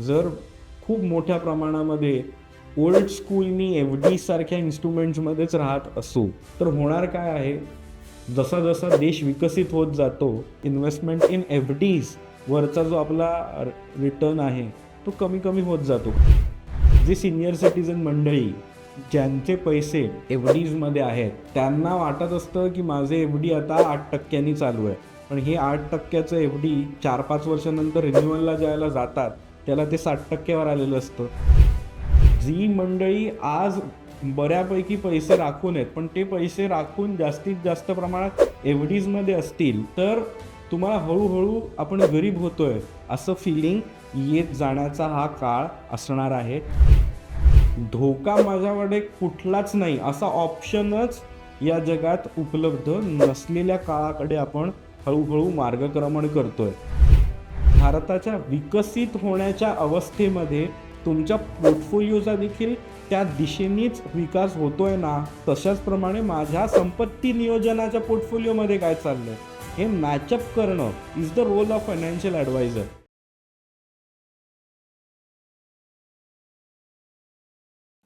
जर खूप मोठ्या प्रमाणामध्ये ओल्ड स्कूलनी एफ डी सारख्या इन्स्ट्रुमेंट्समध्येच राहत असू तर होणार काय आहे? जसा जसा देश विकसित होत जातो इन्व्हेस्टमेंट इन एफ डीज वरचा जो आपला रिटर्न आहे तो कमी कमी होत जातो. जे सिनियर सिटीजन मंडळी ज्यांचे पैसे एफ डीजमध्ये आहेत त्यांना वाटत असतं की माझे एफ डी आता आठ टक्क्यांनी चालू आहे. पण हे आठ टक्क्याचं एफ डी चार पाच वर्षानंतर रिन्युअलला जायला जातात त्याला ते साठ टक्क्यावर आलेलं असतं. जी मंडळी आज बऱ्यापैकी पैसे राखून आहेत पण ते पैसे राखून जास्तीत जास्त प्रमाणात एफ डीजमध्ये असतील तर तुम्हाला हळूहळू आपण गरीब होतोय असं फिलिंग येत जाण्याचा हा काळ असणार आहे. धोका माझ्याकडे कुठलाच नाही असा ऑप्शनच या जगात उपलब्ध नसलेल्या काळाकडे आपण हळूहळू मार्गक्रमण करतोय. भारताच्या विकसित होण्याच्या अवस्थेमध्ये तुमच्या पोर्टफोलिओचा देखील त्या दिशेनेच विकास होतोय ना? तशाच प्रमाणे माझ्या संपत्ती नियोजनाच्या पोर्टफोलिओमध्ये काय चाललंय? हे मॅचअप करणं is the role of financial advisor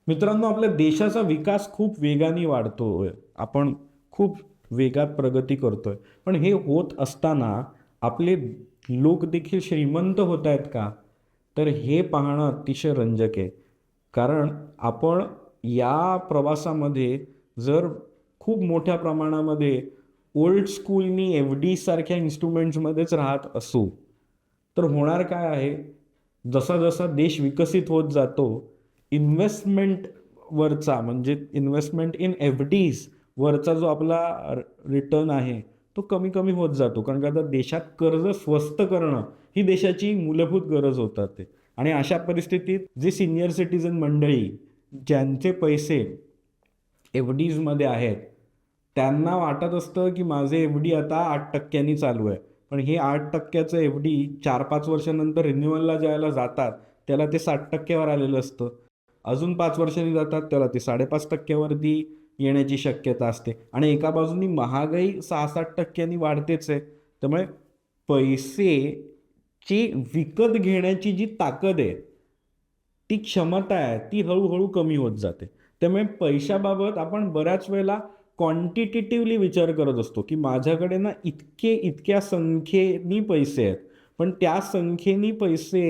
मित्रांनो आपल्या देशाचा विकास खूप वेगाने वाढतोय. आपण खूप वेगात प्रगती करतोय. पण हे होत असताना आपले लोक देखील श्रीमंत होत आहेत का? तर हे पाहणं अतिशय रंजक आहे. कारण आपण या प्रवासामध्ये जर खूप मोठ्या प्रमाणामध्ये ओल्ड स्कूलनी एफ डी सारख्या इन्स्ट्रुमेंट्समध्येच राहत असू तर होणार काय आहे? जसा जसा देश विकसित होत जातो इन्व्हेस्टमेंटवरचा म्हणजे इन्व्हेस्टमेंट इन एफ डीज वरचा जो आपला रिटर्न आहे तो कमी कमी होत जातो. कारण का आता देशात कर्ज स्वस्त करणं ही देशाची मूलभूत गरज होतात ते. आणि अशा परिस्थितीत जे सिनियर सिटीजन मंडळी ज्यांचे पैसे एफ डीजमध्ये आहेत त्यांना वाटत असतं की माझे एफ डी आता आठ टक्क्यांनी चालू आहे. पण हे आठ टक्क्याचं एफ डी चार पाच वर्षानंतर रिन्युअलला ज्याला जातात त्याला ते साठ टक्क्यावर आलेलं असतं. अजून पाच वर्षांनी जातात त्याला ते साडेपाच टक्क्यावरती येण्याची शक्यता असते. आणि एका बाजूनी महागाई सहा सात टक्क्यांनी वाढतेच आहे. त्यामुळे पैसेची विकत घेण्याची जी ताकद आहे ती क्षमता आहे ती हळूहळू कमी होत जाते. त्यामुळे पैशाबाबत आपण बऱ्याच वेळेला क्वांटिटेटिव्हली विचार करत असतो की माझ्याकडे ना इतके इतक्या संख्येनी पैसे आहेत. पण त्या संख्येनी पैसे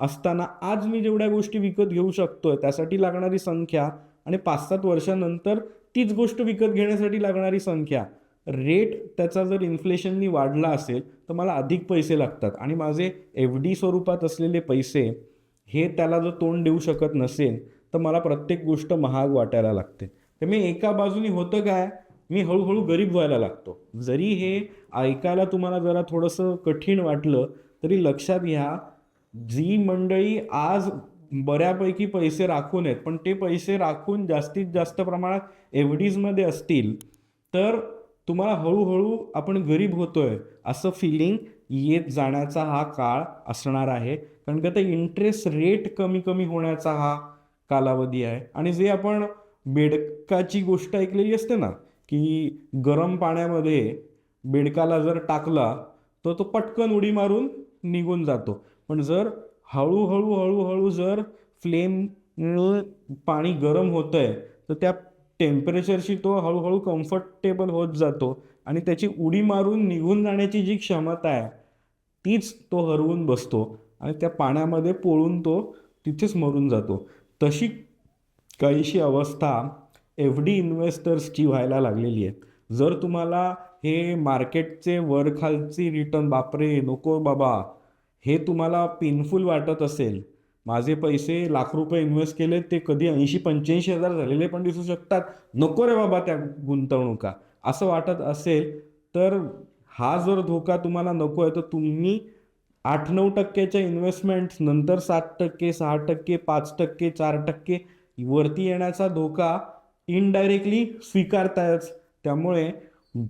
असताना आज मी जेवढ्या गोष्टी विकत घेऊ शकतोय त्यासाठी लागणारी संख्या आणि पाच सात वर्षानंतर तीच गोष्ट विकत घेण्यासाठी लागणारी संख्या. रेट त्याचा जर इन्फ्लेशननी वाढला असेल तर मला अधिक पैसे लागतात. आणि माझे एफ डी स्वरूपात असलेले पैसे हे त्याला जर तोंड देऊ शकत नसेल तर मला प्रत्येक गोष्ट महाग वाटायला लागते. तर मी एका बाजूनी होतं काय? मी हळूहळू गरीब व्हायला लागतो. जरी हे ऐकायला तुम्हाला जरा थोडंसं कठीण वाटलं तरी लक्षात घ्या जी मंडळी आज बऱ्यापैकी पैसे राखून आहेत. पण ते पैसे राखून जास्तीत जास्त प्रमाणात एफ डीजमध्ये असतील तर तुम्हाला हळूहळू आपण गरीब होतोय असं फिलिंग येत जाण्याचा हा काळ असणार आहे. कारण का ते इंटरेस्ट रेट कमी कमी होण्याचा हा कालावधी आहे. आणि जे आपण बेडकाची गोष्ट ऐकलेली असते ना की गरम पाण्यामध्ये बेडकाला जर टाकला तर तो पटकन उडी मारून निघून जातो. पण जर हळूहळू हळूहळू जर फ्लेम पाणी गरम होतं आहे तर त्या टेम्परेचरशी तो हळूहळू कम्फर्टेबल होत जातो आणि त्याची उडी मारून निघून जाण्याची जी क्षमता आहे तीच तो हरवून बसतो आणि त्या पाण्यामध्ये पोळून तो तिथेच मरून जातो. तशी काहीशी अवस्था एफ डी इन्व्हेस्टर्सची व्हायला लागलेली आहे. जर तुम्हाला हे मार्केटचे वरखालची रिटर्न बापरे नको बाबा. हे तुम्हाला पेनफुल वाटत असेल. माझे पैसे लाख रुपये इन्व्हेस्ट केले ते कधी ऐंशी पंच्याऐंशी हजार झालेले पण दिसू शकतात. नको रे बाबा त्या गुंतवणुका. असं वाटत असेल तर हा जर धोका तुम्हाला नको आहे तर तुम्ही आठ नऊ टक्क्याच्या इन्व्हेस्टमेंट नंतर सात टक्के सहा टक्के पाच टक्के चार टक्के वरती येण्याचा धोका इनडायरेक्टली स्वीकारतायच. त्यामुळे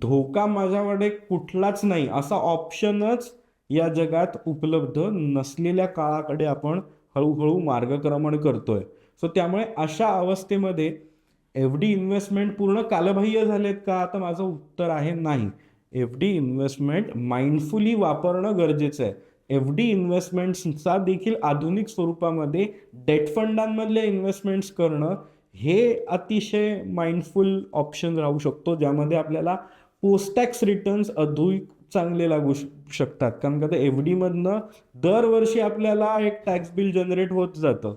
धोका माझ्याकडे कुठलाच नाही. असा ऑप्शनच या जगात उपलब्ध नसलेल्या काळाकडे आपण हळूहळू मार्गक्रमण करतोय. सो त्यामुळे अशा अवस्थेमध्ये एफ डी इन्व्हेस्टमेंट पूर्ण कालबाह्य झालेत का? तर माझं उत्तर आहे नाही. एफ डी इन्व्हेस्टमेंट माइंडफुली वापरणं गरजेचं आहे. एफ डी इन्व्हेस्टमेंट्सचा देखील आधुनिक स्वरूपामध्ये डेट फंडांमधले इन्व्हेस्टमेंट्स करणं हे अतिशय माइंडफुल ऑप्शन राहू शकतो ज्यामध्ये आपल्याला पोस्टॅक्स रिटर्न्स अधिक चांगले लागू शकतात. कारण का तर एफ डीमधनं दरवर्षी आपल्याला एक टॅक्स बिल जनरेट होत जातं.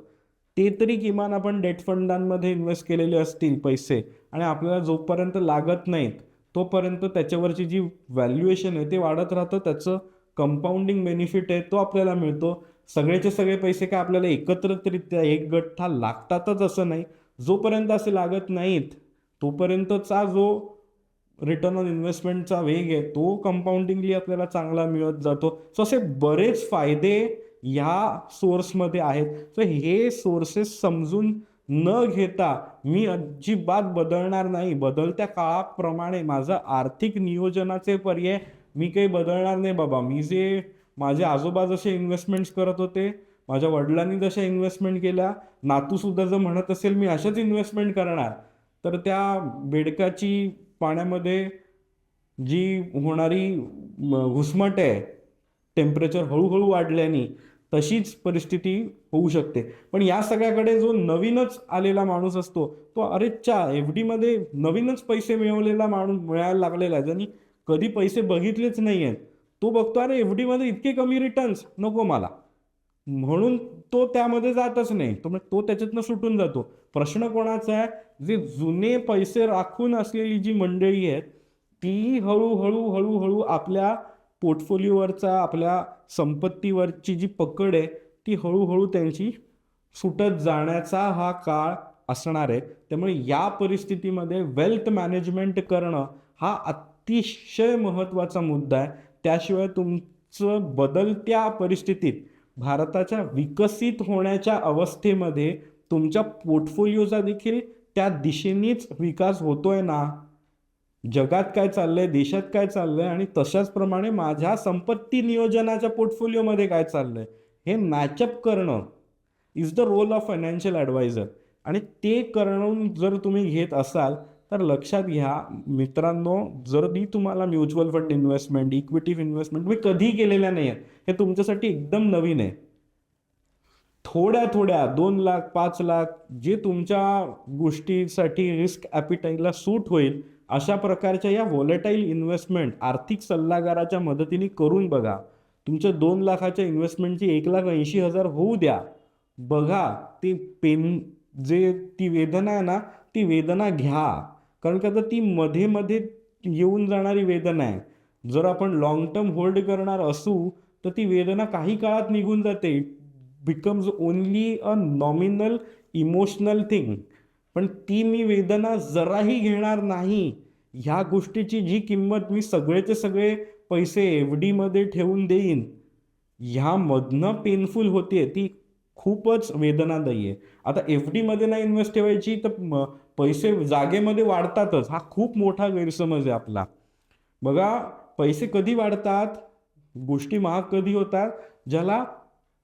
ते तरी किमान आपण डेट फंडांमध्ये इन्व्हेस्ट केलेले असतील पैसे आणि आपल्याला जोपर्यंत लागत नाहीत तोपर्यंत त्याच्यावरची जी व्हॅल्युएशन आहे ते वाढत राहतं. त्याचं कंपाऊंडिंग बेनिफिट आहे तो आपल्याला मिळतो. सगळेचे सगळे पैसे काय आपल्याला एकत्रितरित्या एक गठ्ठा लागतातच असं नाही. जोपर्यंत असे लागत नाहीत तोपर्यंतचा जो रिटर्न ऑन इन्व्हेस्टमेंटचा वेग आहे तो कंपाऊंडिंगली आपल्याला चांगला मिळत जातो. सो असे बरेच फायदे ह्या सोर्समध्ये आहेत. सो हे सोर्सेस समजून न घेता मी अजिबात बदलणार नाही. बदलत्या काळाप्रमाणे माझं आर्थिक नियोजनाचे पर्याय मी काही बदलणार नाही बाबा. मी जे माझे आजोबा जसे इन्व्हेस्टमेंट्स करत होते माझ्या वडिलांनी जशा इन्व्हेस्टमेंट केल्या नातूसुद्धा जर म्हणत असेल मी अशाच इन्व्हेस्टमेंट करणार तर त्या बेडकाची पाण्यामध्ये जी होणारी घुसमट आहे टेम्परेचर हळूहळू वाढल्याने तशीच परिस्थिती होऊ शकते. पण या सगळ्याकडे जो नवीनच आलेला माणूस असतो तो अरे चा एफ डीमध्ये नवीनच पैसे मिळवलेला माणूस मिळायला लागलेला आहे. ज्यांनी कधी पैसे बघितलेच नाही आहेत तो बघतो अरे एफ डीमध्ये इतके कमी रिटर्न्स नको मला. म्हणून तो त्यामध्ये जातच नाही. तो तो त्याच्यातनं सुटून जातो. प्रश्न कोणाचा आहे? जे जुने पैसे राखून असलेली जी मंडळी आहेत ती हळूहळू हळूहळू आपल्या पोर्टफोलिओवरचा आपल्या संपत्तीवरची जी पकड आहे ती हळूहळू त्यांची सुटत जाण्याचा हा काळ असणार आहे. त्यामुळे या परिस्थितीमध्ये वेल्थ मॅनेजमेंट करणं हा अतिशय महत्त्वाचा मुद्दा आहे. त्याशिवाय तुमचं बदलत्या परिस्थितीत भारताच्या विकसित होण्याच्या अवस्थेमध्ये तुमच्या पोर्टफोलिओचा देखील त्या दिशेनेच विकास होतोय ना? जगात काय चाललंय देशात काय चाललंय आणि तशाच प्रमाणे माझ्या संपत्ती नियोजनाच्या पोर्टफोलिओमध्ये काय चाललंय हे मॅचअप करणं is the role of financial advisor आणि ते करून जर तुम्ही घेत असाल तर लक्षात घ्या मित्रांनो जर मी तुम्हाला mutual fund investment equity investment मी कधी केलेल्या नाही आहेत हे तुमच्यासाठी एकदम नवीन आहे. थोड्या थोड्या दोन लाख पाच लाख जे तुमच्या गोष्टीसाठी रिस्क ॲपिटाईटला सूट होईल अशा प्रकारच्या या व्हॉलेटाईल इन्व्हेस्टमेंट आर्थिक सल्लागाराच्या मदतीने करून बघा. तुमच्या दोन लाखाच्या इन्व्हेस्टमेंटची एक लाख ऐंशी हजार होऊ द्या. बघा ते पेन जे ती वेदना आहे ना ती वेदना घ्या. कारण का तर ती मध्ये मध्ये येऊन जाणारी वेदना आहे. जर आपण लॉंग टर्म होल्ड करणार असू तर ती वेदना काही काळात निघून जाते. Becomes only a nominal emotional thing पण ती मी वेदना जराही घेणार नाही. ह्या गोष्टीची जी किंमत मी सगळेचे सगळे पैसे एफ डीमध्ये ठेवून देईन ह्यामधनं पेनफुल होते ती खूपच वेदनादायी आहे. आता एफ डीमध्ये नाही इन्व्हेस्ट ठेवायची तर म- पैसे जागेमध्ये वाढतातच. हा खूप मोठा गैरसमज आहे आपला. बघा पैसे कधी वाढतात? गोष्टी महाग कधी होतात? ज्याला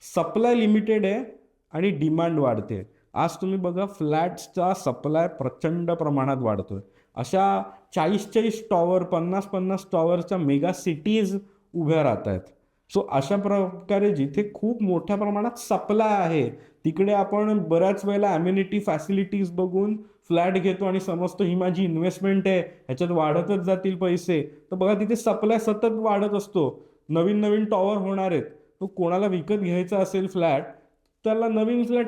सप्लाय लिमिटेड आहे आणि डिमांड वाढते. आज तुम्ही बघा फ्लॅट्सचा सप्लाय प्रचंड प्रमाणात वाढतोय. अशा चाळीस चाळीस टॉवर पन्नास पन्नास टॉवरच्या मेगा सिटीज उभ्या राहत आहेत सो अशा प्रकारे जिथे खूप मोठ्या प्रमाणात सप्लाय आहे तिकडे आपण बऱ्याच वेळेला अम्युनिटी फॅसिलिटीज बघून फ्लॅट घेतो आणि समजतो ही माझी इन्व्हेस्टमेंट आहे ह्याच्यात वाढतच जातील पैसे. तर बघा तिथे सप्लाय सतत वाढत असतो. नवीन नवीन टॉवर होणार आहेत. तो कोणाला विकत घ्यायचा असेल फ्लॅट त्याला नवीन फ्लॅट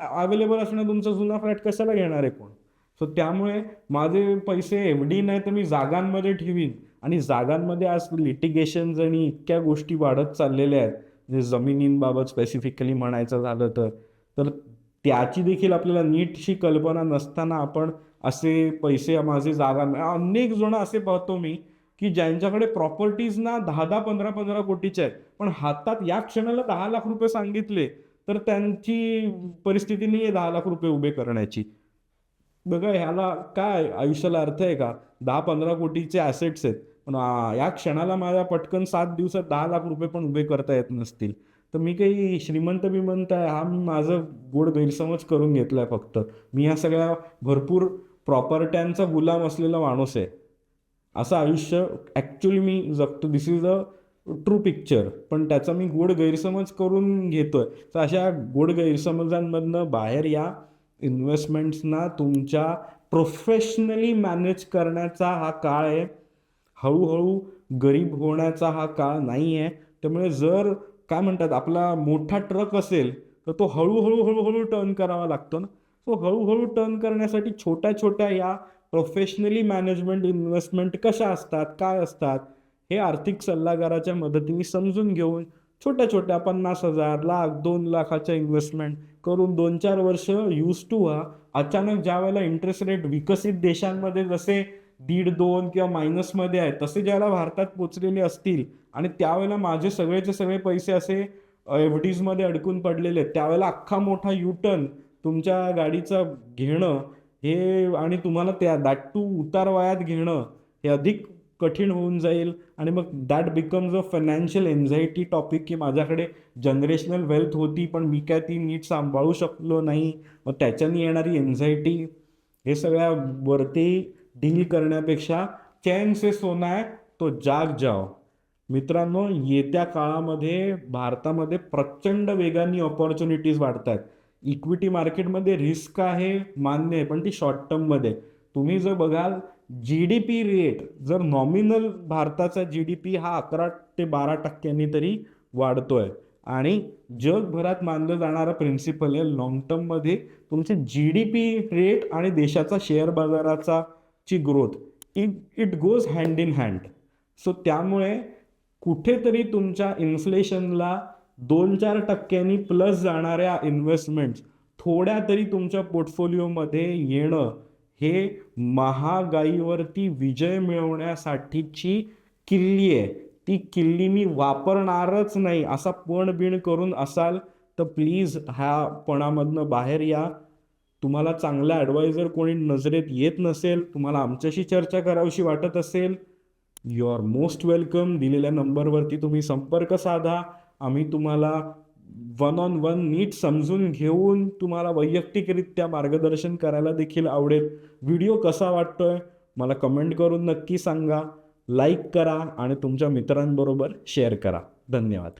अवेलेबल असणं तुमचा जुना फ्लॅट कशाला घेणार आहे कोण? सो त्यामुळे माझे पैसे एफ डी नाही तर मी जागांमध्ये ठेवीन. आणि जागांमध्ये आज लिटिगेशन्स आणि इतक्या गोष्टी वाढत चाललेल्या आहेत जे जमिनींबाबत स्पेसिफिकली म्हणायचं झालं तर. तर त्याची देखील आपल्याला नीटशी कल्पना नसताना आपण असे पैसे माझे जागा अनेक जण असे पाहतो मी की ज्यांच्याकडे प्रॉपर्टीज ना दहा दहा पंधरा पंधरा कोटीच्या आहेत पण हातात या क्षणाला दहा लाख रुपये सांगितले तर त्यांची परिस्थिती नाही आहे दहा लाख रुपये उभे करण्याची. बघा ह्याला काय आयुष्याला अर्थ आहे का? दहा पंधरा कोटीचे ॲसेट्स आहेत. पण या क्षणाला माझ्या पटकन सात दिवसात दहा लाख रुपये पण उभे करता येत नसतील. तर मी काही श्रीमंत बिमंत आहे हा मी माझं गोड गैरसमज करून घेतला आहे फक्त. मी ह्या सगळ्या भरपूर प्रॉपर्ट्यांचा गुलाम असलेला माणूस आहे. असं आयुष्य ॲक्च्युली मी जगतो. This is a true picture पण त्याचा मी गोड गैरसमज करून घेतोय. तर अशा गोड गैरसमजांमधनं बाहेर या. इन्व्हेस्टमेंट्सना तुमच्या प्रोफेशनली मॅनेज करण्याचा हा काळ आहे. हळूहळू गरीब होण्याचा हा काळ नाही आहे त्यामुळे जर काय म्हणतात आपला मोठा ट्रक असेल तर तो हळूहळू हळूहळू टर्न करावा लागतो ना. सो हळूहळू टर्न करण्यासाठी छोट्या छोट्या या प्रोफेशनली मॅनेजमेंट इन्व्हेस्टमेंट कशा असतात काय असतात हे आर्थिक सल्लागाराच्या मदतीने समजून घेऊन छोट्या छोट्या पन्नास हजार लाख दोन लाखाच्या इन्व्हेस्टमेंट करून दोन चार वर्ष यूज टू व्हा अचानक ज्या वेळेला इंटरेस्ट रेट विकसित देशांमध्ये जसे दीड दोन किंवा मायनसमध्ये आहे तसे ज्याला भारतात पोचलेले असतील आणि त्यावेळेला माझे सगळेचे सगळे पैसे असे एफ डीजमध्ये अडकून पडलेले आहेत त्यावेळेला अख्खा मोठा युटर्न तुमच्या गाडीचा घेणं हे आणि तुम्हाला त्या दाट टू उतार वयात घेणं हे अधिक कठीण होऊन जाईल. आणि मग that becomes a financial anxiety topic की माझ्याकडे जनरेशनल वेल्थ होती पण मी काय ती नीट सांभाळू शकलो नाही. मग त्याच्यानी येणारी एन्झायटी हे सगळ्या वरती डील करण्यापेक्षा चैन से सोना आहे तो जाग जाओ मित्रांनो येत्या काळामध्ये भारतामध्ये प्रचंड वेगाने ऑपॉर्च्युनिटीज वाढत आहेत इक्विटी मार्केटमध्ये रिस्क आहे मान्य आहे पण ती शॉर्ट टर्ममध्ये तुम्ही जर बघाल जी डी पी रेट जर नॉमिनल भारताचा जी डी पी हा अकरा ते बारा टक्क्यांनी तरी वाढतोय. आणि जगभरात मानलं जाणारा प्रिन्सिपल आहे लॉंग टर्ममध्ये तुमचे जी डी पी रेट आणि देशाचा शेअर बाजाराचा ची growth it it goes hand in hand so त्यामुळे कुठेतरी तुमच्या इन्फ्लेशनला दोन चार टक्क्यांनी प्लस जाणाऱ्या इन्व्हेस्टमेंट्स थोड्या तरी तुमच्या पोर्टफोलिओमध्ये येणं हे महागाईवरती विजय मिळवण्यासाठीची किल्ली आहे. ती किल्ली मी वापरणारच नाही असा पण बिण करून असाल तर प्लीज ह्या पणामधनं बाहेर या. तुम्हाला चांगला ॲडवायझर कोणी नजरेत येत नसेल तुम्हाला आमच्याशी चर्चा करावीशी वाटत असेल यू आर मोस्ट वेलकम दिलेल्या नंबरवरती तुम्ही संपर्क साधा. आम्ही तुम्हाला वन ऑन वन नीट समजून घेऊन तुम्हाला वैयक्तिकरित्या मार्गदर्शन करायला देखील आवडेल. व्हिडिओ कसा वाटतोय? मला कमेंट करून नक्की सांगा. लाईक करा आणि तुमच्या मित्रांबरोबर शेअर करा. धन्यवाद.